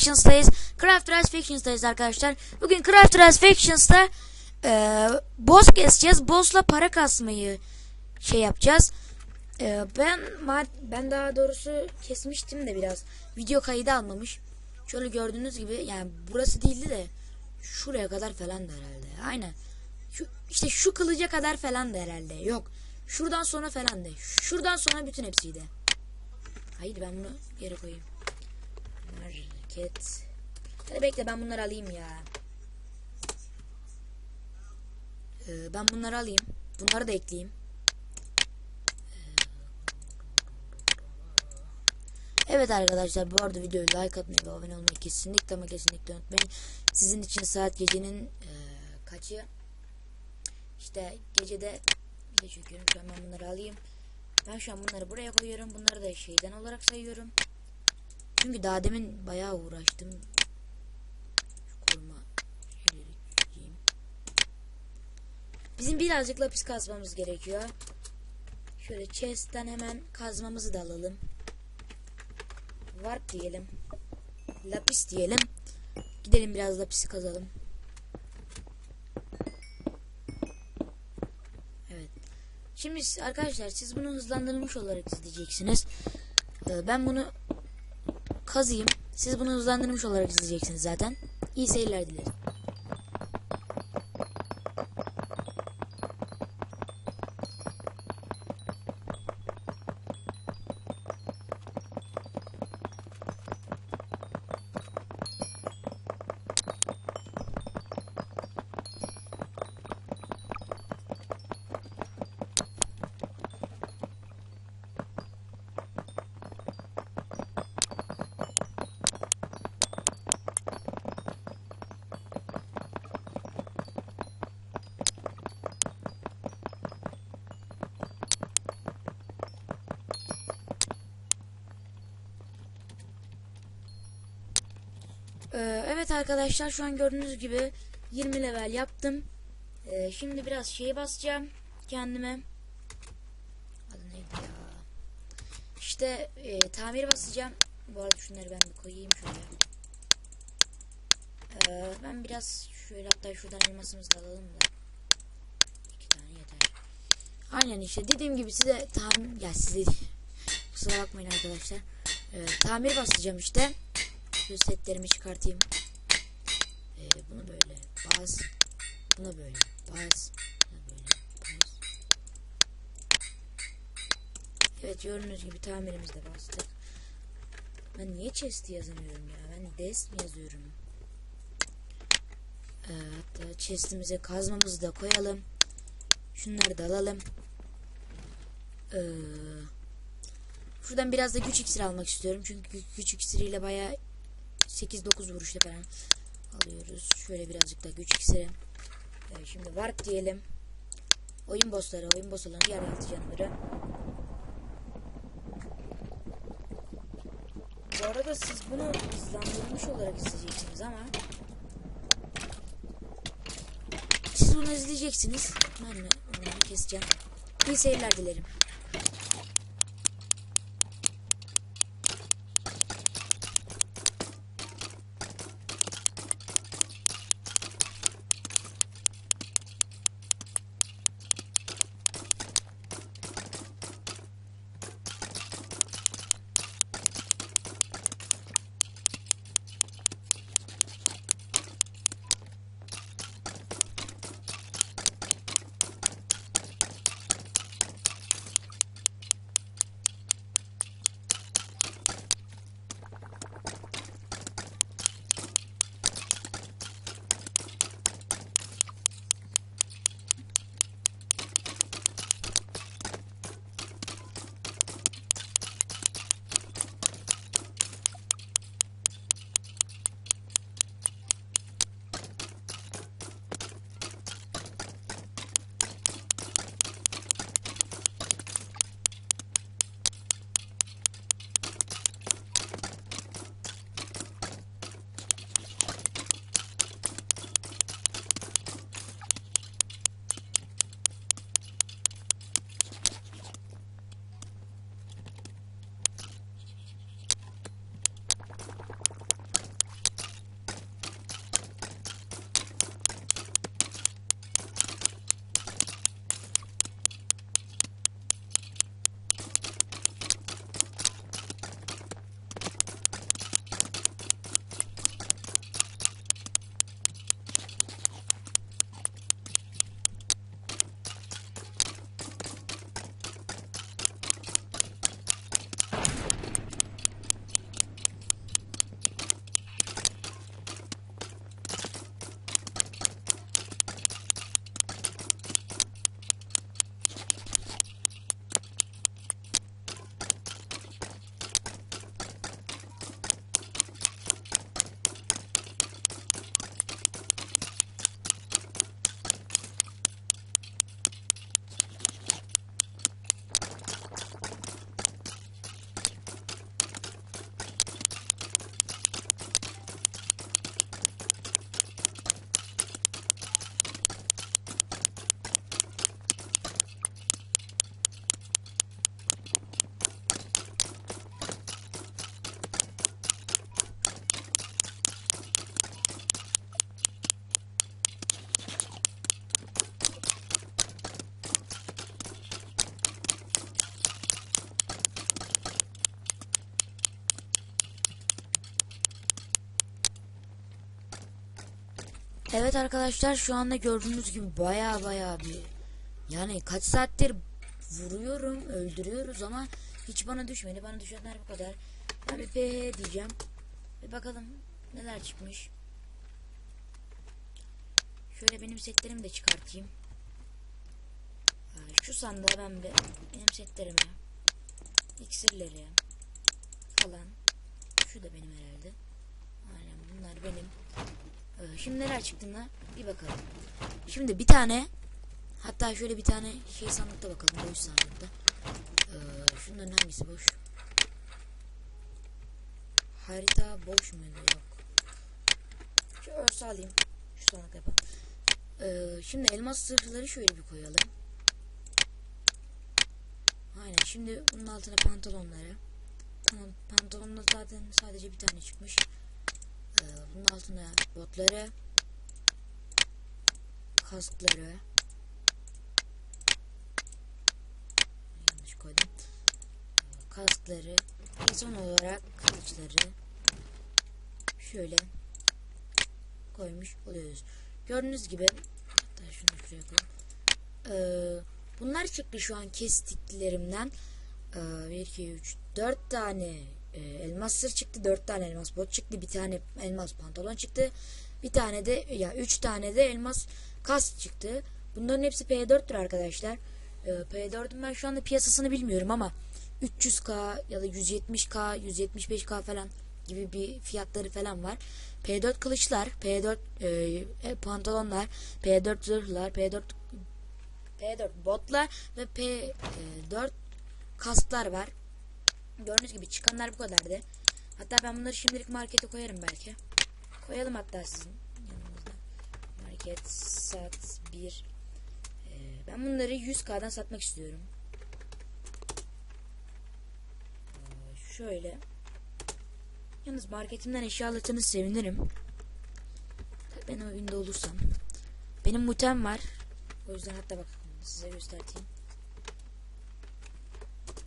Factions'tayız. Craft Rise Factions'tayız arkadaşlar. Bugün Craft Rise Factions'ta e, boss keseceğiz. Boss'la para kasmayı şey yapacağız. E, ben ben daha doğrusu kesmiştim de biraz. Video kaydı almamış. Şöyle gördüğünüz gibi yani burası değildi de şuraya kadar falan da herhalde. Aynen. Şu, işte şu kılıca kadar falan da herhalde. Yok. Şuradan sonra falan da. Şuradan sonra bütün hepsiydi. Hayır ben bunu yere koyayım. Market. Hadi bekle ben bunları alayım ya. Ee, ben bunları alayım. Bunları da ekleyeyim. Ee, Evet arkadaşlar bu arada videoyu like atmayı ve abone olmayı kesinlikle ama kesinlikle unutmayın. Sizin için saat gecenin e, kaçı? İşte gecede video çekiyorum. Ben bunları alayım. Ben şu an bunları buraya koyuyorum. Bunları da şeyden olarak sayıyorum. Çünkü daha demin bayağı uğraştım. Koruma. Bizim birazcık lapis kazmamız gerekiyor. Şöyle chest'ten hemen kazmamızı da alalım. Warp diyelim. Lapis diyelim. Gidelim biraz lapisi kazalım. Evet. Şimdi arkadaşlar siz bunu hızlandırılmış olarak izleyeceksiniz. Ee, ben bunu kazıyım. Siz bunu hızlandırmış olarak izleyeceksiniz zaten. İyi seyirler dilerim. Evet arkadaşlar şu an gördüğünüz gibi 20 level yaptım. Ee, şimdi biraz şey basacağım kendime. Adı neydi ya? İşte e, tamir basacağım. Bu arada şunları ben bir koyayım şöyle. Ee, ben biraz şöyle hatta şuradan elmasımızı alalım da. İki tane yeter. Aynen işte dediğim gibi size tamir ya size kusura bakmayın arkadaşlar. Ee, tamir basacağım işte. Şu setlerimi çıkartayım. Ee, bunu böyle bas. Buna böyle bas. Buna böyle bas. Evet gördüğünüz gibi tamirimizi bastık. Ben niye chest yazamıyorum ya? Ben des mi yazıyorum? Ee, hatta chestimize kazmamızı da koyalım. Şunları da alalım. Ee, şuradan biraz da güç iksiri almak istiyorum. Çünkü gü- güç iksiriyle bayağı 8-9 vuruşta falan alıyoruz. Şöyle birazcık da güç iksiri. Evet, şimdi warp diyelim. Oyun bossları, oyun boss olan diğer altı canavarı. Bu arada siz bunu hızlandırılmış olarak izleyeceksiniz ama siz bunu izleyeceksiniz. Ben de onu keseceğim. İyi seyirler dilerim. Evet arkadaşlar şu anda gördüğünüz gibi baya baya bir yani kaç saattir vuruyorum öldürüyoruz ama hiç bana düşmedi. Bana düşenler bu kadar. Ben bir PH diyeceğim. Bir bakalım neler çıkmış. Şöyle benim setlerimi de çıkartayım. Ee, Şu sandığa ben bir benim setlerimi iksirleri falan şu da benim herhalde. Aynen bunlar benim. Ee, Şimdi neler çıktığına bir bakalım. Şimdi bir tane hatta şöyle bir tane şey sandıkta bakalım. Boş sandıkta. Ee, şunların hangisi boş? Harita boş muydu? Yok. Şu alayım. Şu sandık yapalım. Ee, şimdi elmas sırları şöyle bir koyalım. Aynen şimdi bunun altına pantolonları. Tamam pantolonda zaten sadece bir tane çıkmış. Ee, bunun altına botları. Kaskları. Yanlış koydum. Kaskları. Ve son olarak kılıçları. Şöyle koymuş oluyoruz. Gördüğünüz gibi hatta şunu şuraya koyayım. Ee, bunlar çıktı şu an kestiklerimden. Ee, 1, 2, 3, 4 tane e, elmas sır çıktı. 4 tane elmas bot çıktı. Bir tane elmas pantolon çıktı. Bir tane de ya 3 tane de elmas kas çıktı. Bunların hepsi P4'tür arkadaşlar. Ee, P4'ün ben şu anda piyasasını bilmiyorum ama 300k ya da 170k, 175k falan gibi bir fiyatları falan var. P4 kılıçlar, P4 e, e, pantolonlar, P4 zırhlar, P4 P4 botlar ve P4 kasklar var. Gördüğünüz gibi çıkanlar bu kadardı. Hatta ben bunları şimdilik markete koyarım belki. Koyalım hatta sizin yanınızda. Market sat 1 Ee, ben bunları 100k'dan satmak istiyorum. Ee, şöyle Yalnız marketimden eşya alırsanız sevinirim. Ben o günde olursam. Benim mutem var. O yüzden hatta bak size göstereyim.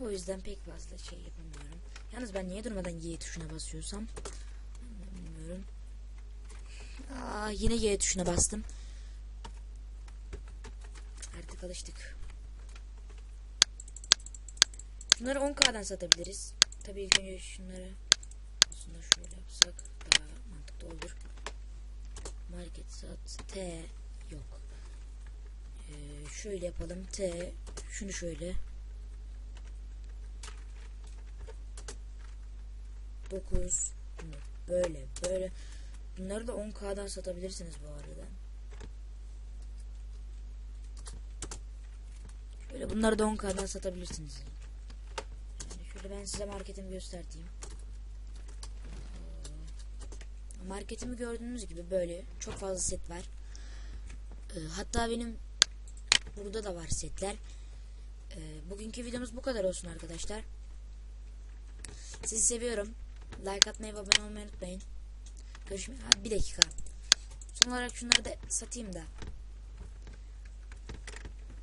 O yüzden pek fazla şey yapamıyorum. Yalnız ben niye durmadan Y tuşuna basıyorsam bilmiyorum. Aa, yine Y tuşuna bastım. Artık alıştık. Bunları 10k'dan satabiliriz. Tabii ilk önce şunları aslında şöyle yapsak daha mantıklı olur. Market sat T yok. Ee, şöyle yapalım T şunu şöyle 9 böyle böyle bunları da 10k'dan satabilirsiniz bu arada. Şöyle bunları da 10k'dan satabilirsiniz. Yani şöyle ben size marketimi göstereyim. Marketimi gördüğünüz gibi böyle çok fazla set var. Ee, hatta benim burada da var setler. Ee, bugünkü videomuz bu kadar olsun arkadaşlar. Sizi seviyorum. Like atmayı ve abone olmayı unutmayın. Görüşmek ha, bir dakika. Son olarak şunları da satayım da.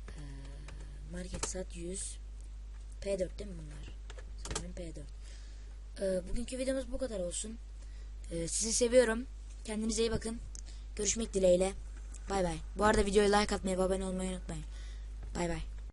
Ee, market sat 100. P4 değil mi bunlar? Sanırım P4. Ee, bugünkü videomuz bu kadar olsun. Ee, sizi seviyorum. Kendinize iyi bakın. Görüşmek dileğiyle. Bay bay. Bu arada videoya like atmayı ve abone olmayı unutmayın. Bay bay.